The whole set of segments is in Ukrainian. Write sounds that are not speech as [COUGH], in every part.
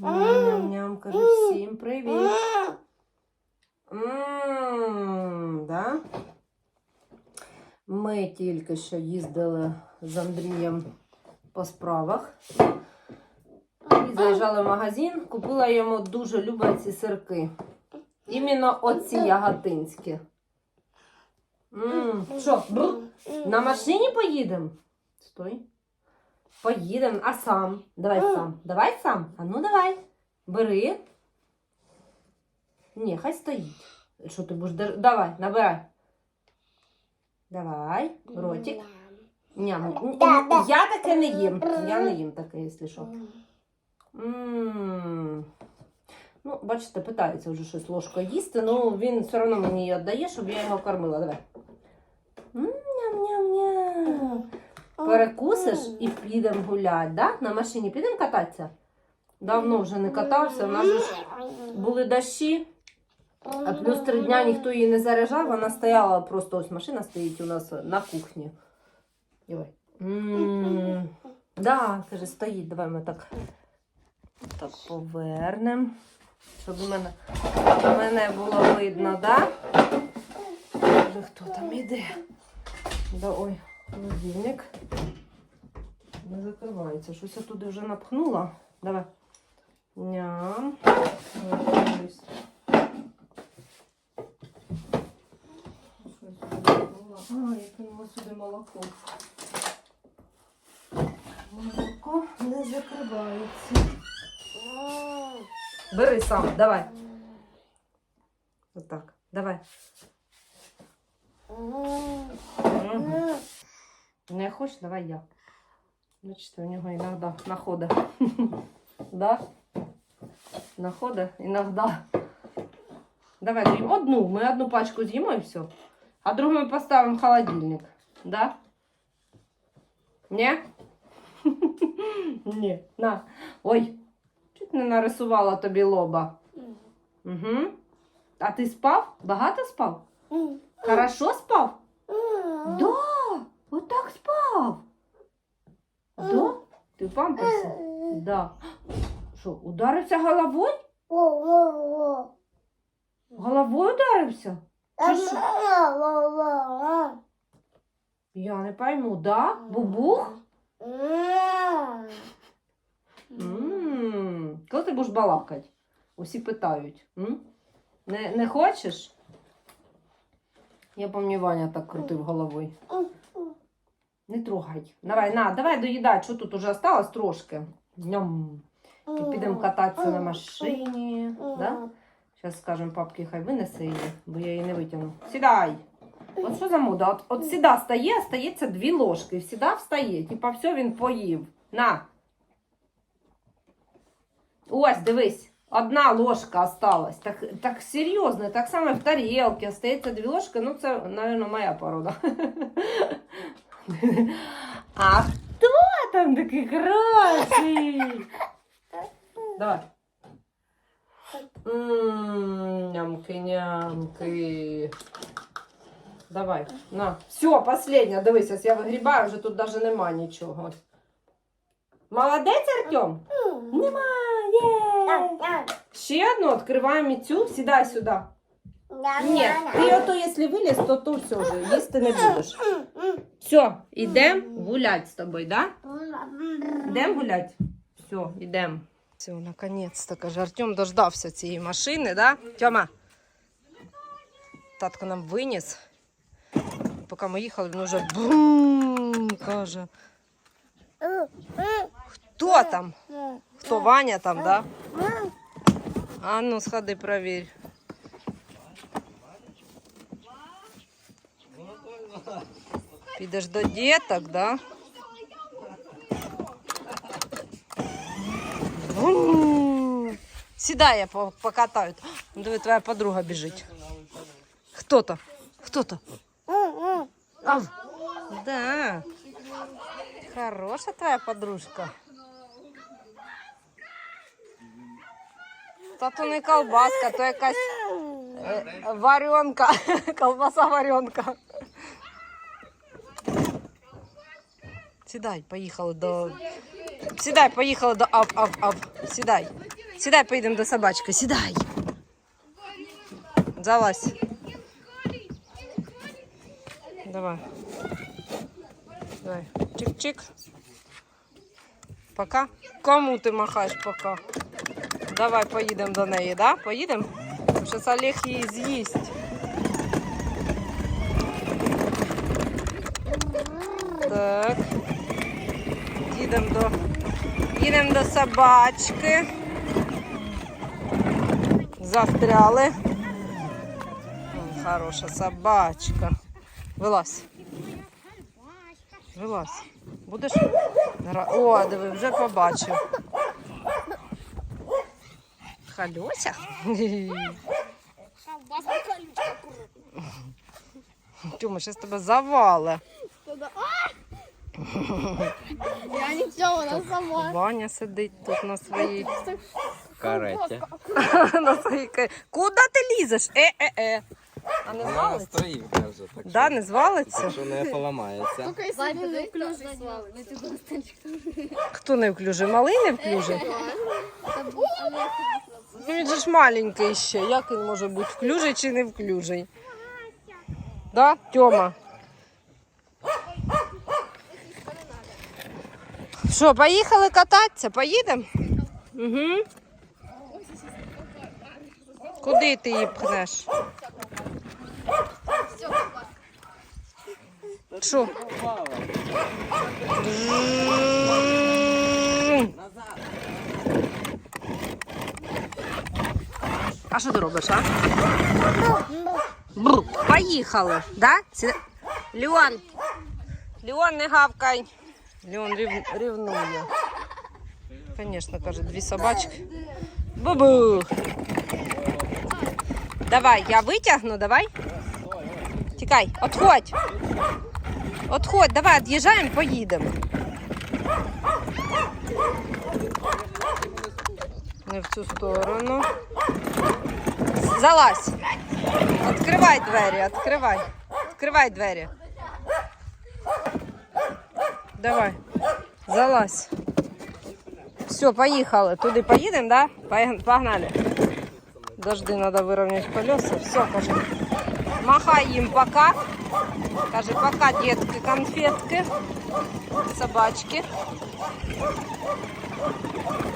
Ням-ням, кажу всім привіт. М, да? Ми тільки що їздили з Андрієм по справах. І заїжджали в магазин, купила йому дуже любить ці сирки. Іменно оці яготинські. М, Що, на машині поїдемо? Стой. Поїдемо, а сам. Давай сам. Давай сам. А ну давай. Бери. Ні, хай стоїть. Що ти будеш держ... Давай, набирай. Давай, ротик. Ням. Я таке не їм. Я не їм таке, якщо що. М. Ну, бачите, питається вже щось ложкою їсти, ну він все одно мені її віддає, щоб я його кормила. Давай. М, Ням-ням-ням. Перекусиш і підемо гуляти, да? На машині підемо кататися? Давно вже не катався, у нас же ж були дощі, а плюс три дня ніхто її не заряджав, вона стояла просто ось машина стоїть у нас на кухні. М, Да, каже, стоїть, давай ми так, так повернемо. Щоб у мене, мене було видно, да? Вже хто там іде? Да, ой, холодильник. Не закривається. Щось я туди вже напхнула. Давай. Ням. Напхнула. А, я кинула сюди молоко. Молоко не закривається. Бери сам, давай. Отак. Давай. Не хочеш, давай я. Бачите, у нього іноді находи. [LAUGHS] Да? Находи іноді. Давай з'їмо одну. Ми одну пачку з'їмо і все. А другу ми поставимо в холодильник. Да? Ні? [LAUGHS] Ні. На. Ой, чуть не нарисувала тобі лоба. Угу. А ти спав? Багато спав? Хорошо спав? Да, вот так спав. Да? Ти в памперсі? Да. Що, ударився головою? Головою ударився? Чи що? Я не пойму, да? Бубух? М, Коли ти будеш балакати? Усі питають. М? Не, не хочеш? Я пам'ятаю, Ваня так крутив головою. Не трогай. Давай, на, давай доїдай, що тут уже осталось трошки. Ням. І підемо кататися на машині. Да? Зараз скажемо папки, хай винесе її, бо я її не витягну. Сідай. От що за мода? От, от сіда стає, стається дві ложки. Сіда встає. Типа все він поїв. На. Ось, дивись. Одна ложка осталась. Так, так серйозно, так само в тарілці остається дві ложки. Ну, це, мабуть, моя порода. [LAUGHS] [LAUGHS] А хто там такий красий? Давай. Нямки, нямки. Давай, на. Все, последня, дивись, ось я вигрібаю, вже тут навіть нема нічого. Молодець, Артем? Нема, є. Ще одну відкриваємо цю, сідай сюди. Ні, ти ото, якщо виліз, то то все вже, їсти не будеш. Все, йдемо гулять з тобою, да? Йдемо гулять? Все, йдемо. Все, наконець-то, каже, Артем дождався цієї машини, да? Тьома. Татко нам виніс. Поки ми їхали, він вже бум, каже. Хто там? Хто Ваня там, да? А ну, сходи, провір. Підеш до діток, да? Вум. Сідай, я покатаю. Диви, твоя подруга біжить. Хто то? Хто то? Да. Хороша твоя подружка. Та то не колбаска, то якась е, варенка. [LAUGHS] Колбаса варенка. Сідай, поїхали до Сідай, поїхали до ав, ав, ав. Сідай. Сідай, поїдемо до собачки. Сідай. Залазь. Давай. Давай. Чик-чик. Пока. Кому ти махаєш пока? Давай поїдемо до неї, да? Поїдемо? Щось Олег її з'їсть. Так. Їдемо до. Їдемо до собачки. Застряли. Хороша собачка. Вилазь. Вилазь. Будеш? О, диви, вже побачив. Халюся? Тюма, зараз тебе завале. Я нічого, вона сама. Ваня сидить тут на своїй. Кареті. [LAUGHS] на своїй. ка- Куди ти лізеш? Е-е-е. А не Вона звалиться? стоїть вже, так Да, не звалиться? Якщо не поламається. Тільки якщо не включиш свали. Хто не вклюже? Малий не вклюже? Ну він же ж маленький ще. Як він може бути вклюжий чи не вклюжий? Да, Тьома? Що, поїхали кататися? Поїдемо? Угу. Куди ти її пхнеш? Що? А що ти робиш, а? Бру. Поїхали, да? Леон. Леон, не гавкай. Леон рів... рівнує. Звісно, каже, дві собачки. Бу-бу. Давай, я витягну, давай. Тікай, отходь. Отходь, давай, від'їжджаємо, поїдемо. Не в цю сторону. Залазь. Відкривай двері, відкривай. Відкривай двері. Давай. Залазь. Все, поїхали. Туди поїдемо, да? Погнали. Дожди, треба вирівняти колеса. Все, каже. Махай їм пока. Каже, пока, детки, конфетки, собачки.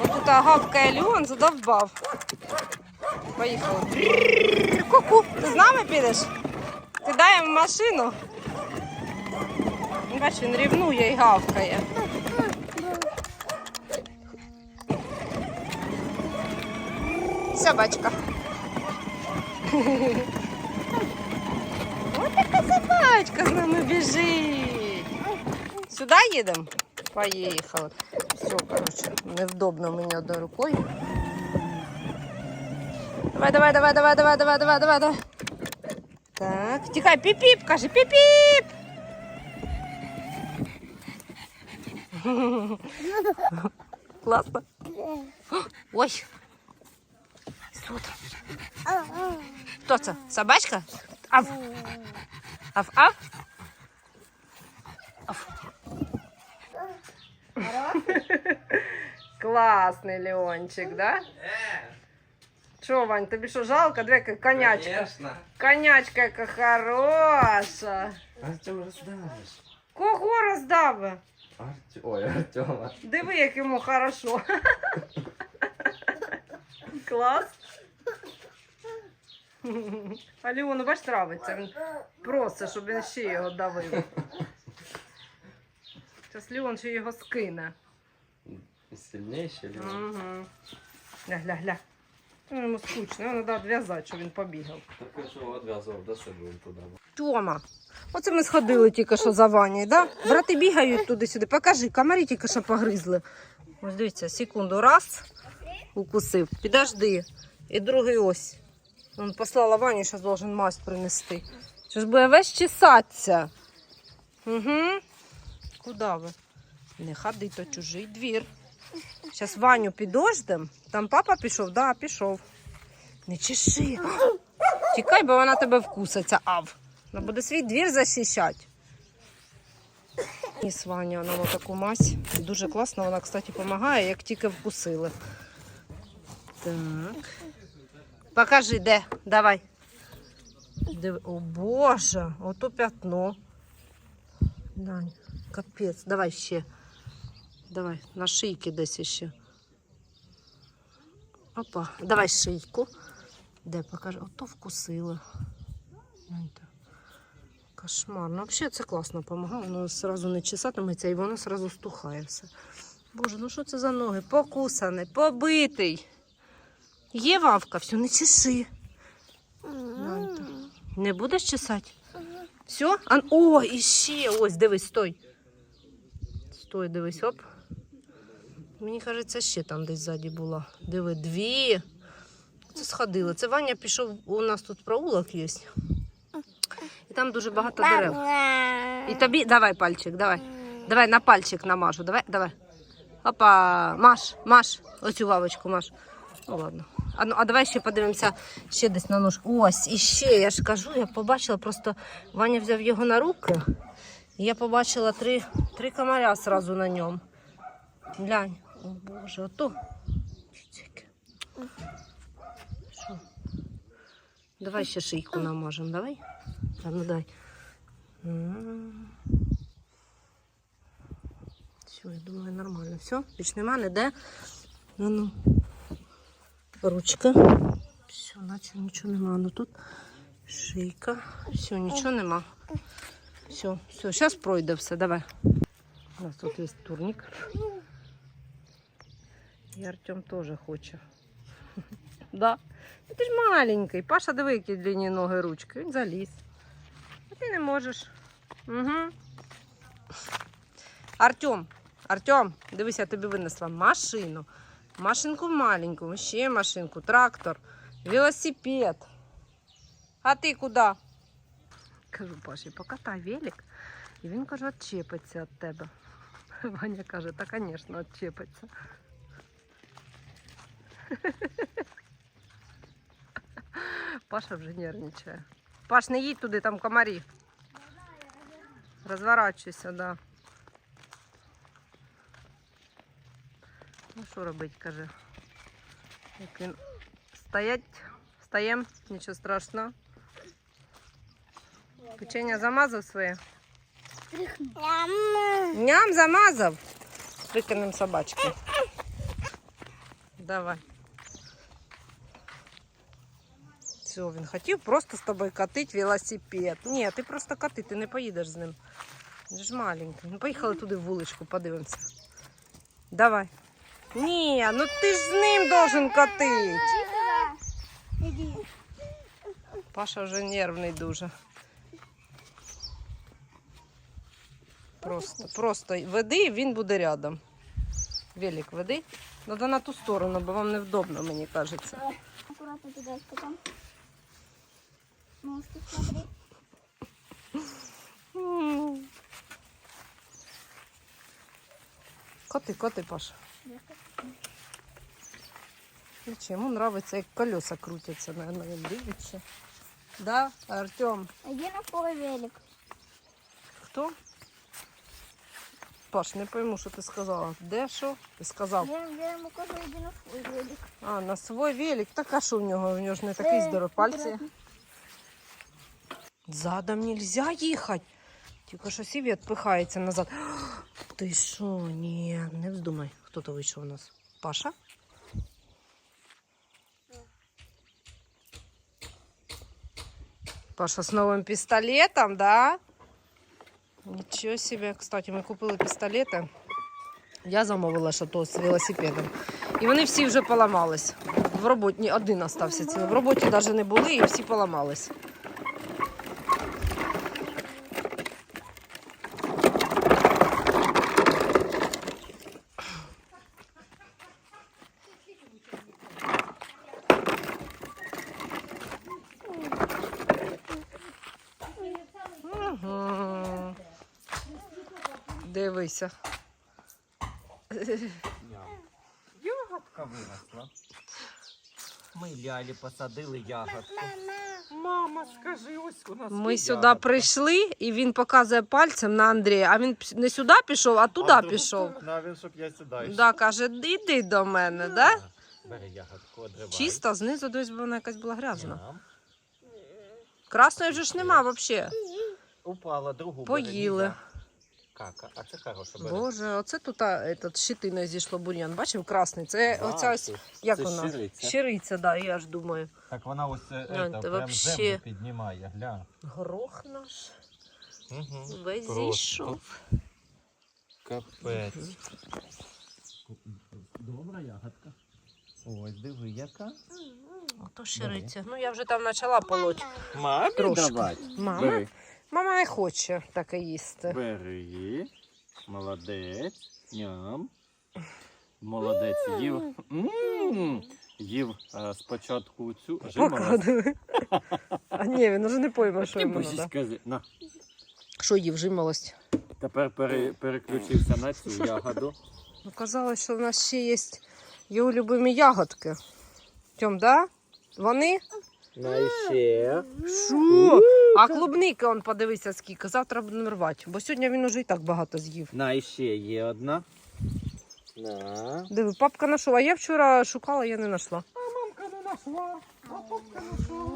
Ось тут гавкає Леон, задовбав. Поїхали. Ку-ку, ти з нами підеш? Кидаємо в машину бач, він рівнує і гавкає. Собачка. Ось така собачка з нами біжить. Сюди їдемо? Поїхали. Все, коротше, невдобно мені одною рукою. Давай, давай, давай, давай, давай, давай, давай, давай. Так, тихай, піп-піп, каже, піп-піп. Классно. Ой. Тут. Что это? Собачка? Ав. Ав, ав. ав. Классный Леончик, да? Что, Вань, тебе что, жалко? Давай как конячка. Конечно. Конячка как хорошая. А ты раздавишь? Кого раздавишь? Артем... Ой, Артема. Диви, як йому хорошо. Клас. А Леону, бач, травиться. Він просить, щоб він ще його давив. Зараз Леон ще його скине. Сильніший Леон. Угу. Гля, гля, гля. Ну, Йому скучно, його треба відв'язати, щоб він побігав. Так що одв'язав, до себе він туди. Тьома, оце ми сходили тільки що за Ванею, да? Брати бігають туди-сюди. Покажи, комарі тільки що погризли. Ось дивіться, секунду, раз, укусив, підожди. І другий ось. Він послала Ваню, зараз должен масть принести. Що ж буде весь чесатися. Угу. Куди ви? Не ходи, то чужий двір. Зараз Ваню підождем. Там папа пішов, да, пішов. Не чеши. Тікай, бо вона тебе вкуситься, ав. Вона буде свій двір захищати. І Сваня нам отаку мазь. Дуже класно, вона, кстати, допомагає, як тільки вкусили. Так. Покажи, де. Давай. Диви. О, Боже, ото п'ятно. Дань, капець. Давай ще. Давай, на шийки десь ще. Опа, давай шийку. Де покажи? Ото вкусила. Кошмар. Ну, взагалі це класно допомагає. Воно одразу не чесатиметься і воно одразу стухає все. Боже, ну що це за ноги? Покусаний, побитий. Є вавка, все, не. Гляньте. Не будеш чесати? Все? А, о, і ще ось, дивись, стой. Стой, дивись, оп. Мені кажеться, ще там десь ззаді була. Диви, дві. Це сходили. Це Ваня пішов, у нас тут проулок є. І там дуже багато дерев. І тобі давай пальчик, давай. Давай на пальчик намажу. Давай, давай. Опа, маш, маш. Оцю вавочку маш. Ну ладно. А, ну, а давай ще подивимося ще десь на ножку. Ось, і ще, я ж кажу, я побачила, просто Ваня взяв його на руки. І я побачила три, три комаря сразу на ньому. Глянь. О Боже, ото. Що? Давай ще шийку намажемо, давай. А ну дай. Все, я думаю, нормально. Все, більш нема, не де. Ну, ну. Ручка. Все, наче нічого нема. Ну тут шийка. Все, нічого нема. Все, все, зараз пройде все, давай. У нас тут є турник. І Артем теж хоче. [LAUGHS] Да. Ну, Ти ж маленький. Паша, диви, які длинні ноги ручки. Він заліз. А ти не можеш. Угу. Артем, Артем, дивись, я тобі винесла машину. Машинку маленьку, ще машинку, трактор, велосипед. А ти куди? Кажу, Паші, покатай велик. І він каже, відчепиться від тебе. [LAUGHS] Ваня каже, та, звісно, відчепиться. [LAUGHS] Паша вже нервничає. Паш, не їдь туди, там комарі. Розворачуйся, да. Ну що робить, каже. Як він стоять, стаєм, нічого страшного. Печення замазав своє? Ням замазав. Викинемо собачки. Давай. Все, він хотів просто з тобою катити велосипед. Ні, ти просто кати, ти не поїдеш з ним. Він ж маленький. Ну, поїхали туди в вуличку, подивимося. Давай. Ні, ну ти ж з ним должен катити. Паша вже нервний дуже. Просто, просто веди, він буде рядом. Велик веди. Надо на ту сторону, бо вам невдобно, мені кажеться. Аккуратно туда потом. Ножки смотри. Коти, коти, Паша. Чи Йому нравиться, як колеса крутяться, наверное, він дивиться. Да, Артем? Иди на свой велик. Хто? Паш, не пойму, що ти сказала. Де що? Ти сказав. Я, я ему кажу, иди на свой велик. А, на свій велик. Так а що в нього? У нього ж не такий здоровий пальці. Задом нельзя їхати. Тільки що сіві відпихається назад. Ти що? Ні, не вздумай. Хто то вийшов у нас? Паша? Паша з новим пістолетом, да? Нічого себе. Кстати, ми купили пістолети. Я замовила шато з велосипедом. І вони всі вже поламались. В роботі один цілий. В роботі навіть не були і всі поламались. Ага. Дивися. Ягодка виросла. Ми лялі посадили ягодку. Мама, скажи, ось у нас. Ми є сюди ягодка. прийшли, і він показує пальцем на Андрія, а він не сюди пішов, а туди А в пішов. він, щоб я сюди йшов. Да, каже, іди до мене, да? Бери ягодку, одривай. Чисто, знизу десь вона якась була грязна. Ням. Красної вже ж нема взагалі. Упала, другу Поїли. бери, нельзя. Кака, а це хороше бери. Боже, оце тут а, этот, щитиною зійшло бур'ян. Бачив красний. Це оця ось, як це вона? щириця. Щириця, да, я ж думаю. Так вона ось е, Глянь, ти прям вообще- землю піднімає, глянь. Горох наш Угу. весь Просто. зійшов. Капець. Добра ягодка. Ось, диви, яка. Ото щириця. Ну я вже там почала полоть. Мамі Трошки. давай. Мама? Бери. Мама не хоче таке їсти. Бери. Молодець. Ням. Молодець їв. Їв е, спочатку цю жимолость. Поклади. А ні, він уже не пойме, що йому більше На. Що їв жимолость? Тепер пере, переключився на цю ягоду. Ну, казалось, що в нас ще є його любимі ягодки. Тьом, да? Вони? На. Що? А клубники, он подивися скільки. Завтра будемо рвати. Бо сьогодні він уже і так багато з'їв. На іще є одна. На. Диви, папка знайшов, а я вчора шукала, я не знайшла. А Мамка не знайшла. А папка знайшла.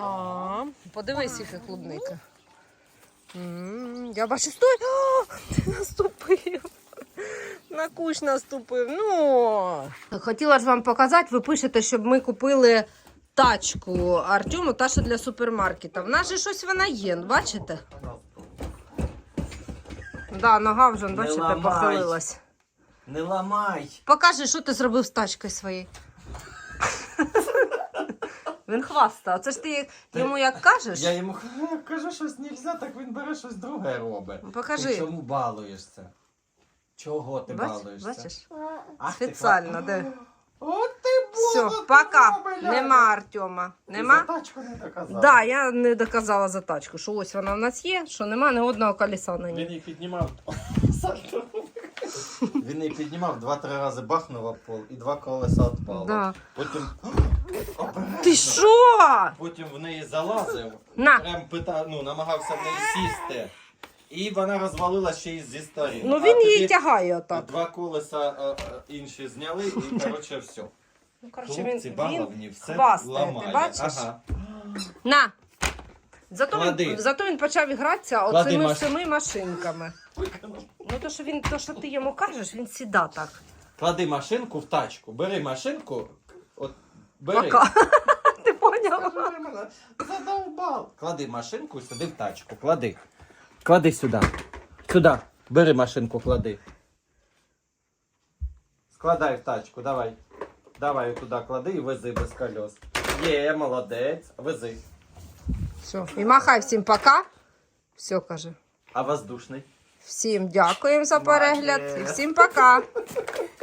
А, подивись, які клубники. М, Я бачу, стой! Ти наступив. На кущ наступив. Ну. Хотіла ж вам показати, ви пишете, щоб ми купили тачку Артему, та що для супермаркета. В нас же щось вона є, бачите? Да, нога вже, Не бачите, ламай. похилилась. Не ламай. Покажи, що ти зробив з тачкою своєю. Він хвастає. Це ж ти йому як кажеш? Я йому [LAUGHS] кажу, щось нельзя, так він бере щось друге робить. Ну, Покажи. Ти чому балуєшся? Чого ти Бач, балуєшся? бачиш? Ах ти Спеціально, кла- де. От ти Все, була, пока. бля. Нема Артема. Нема? за тачку не доказав. Да, я не доказала за тачку, що ось вона в нас є, що нема ні одного колеса на Він ній. її піднімав. Він її піднімав, два-три рази бахнув об пол і два колеса відпало. Да. Потім. Обережно. [GASPS] Ти що? Потім в неї залазив, На. прям питав, ну, намагався в неї сісти. І вона розвалилася ще й зі сторін. Ну А він її тягає отак. Два колеса е, е, інші зняли і, [LAUGHS] коротше, все. Ну, коротше, Хлопці, він, він все хвастає, ламає. ти бачиш? Ага. На. Зато Клади. він, зато він почав гратися Клади оцими маш- семи машинками. Ну то, що він, то, що ти йому кажеш, він сіда так. Клади машинку в тачку. Бери машинку. От, бери. Пока. [LAUGHS] Ти поняв? Задовбав. Клади машинку сюди в тачку. Клади. Клади сюди. Сюди. Бери машинку, клади. Складай в тачку, давай. Давай туди клади і вези без колес. Є, молодець. Вези. Все. І махай всім пока. Все, каже. А воздушний? Всім дякуємо за перегляд і всім пока. [LAUGHS]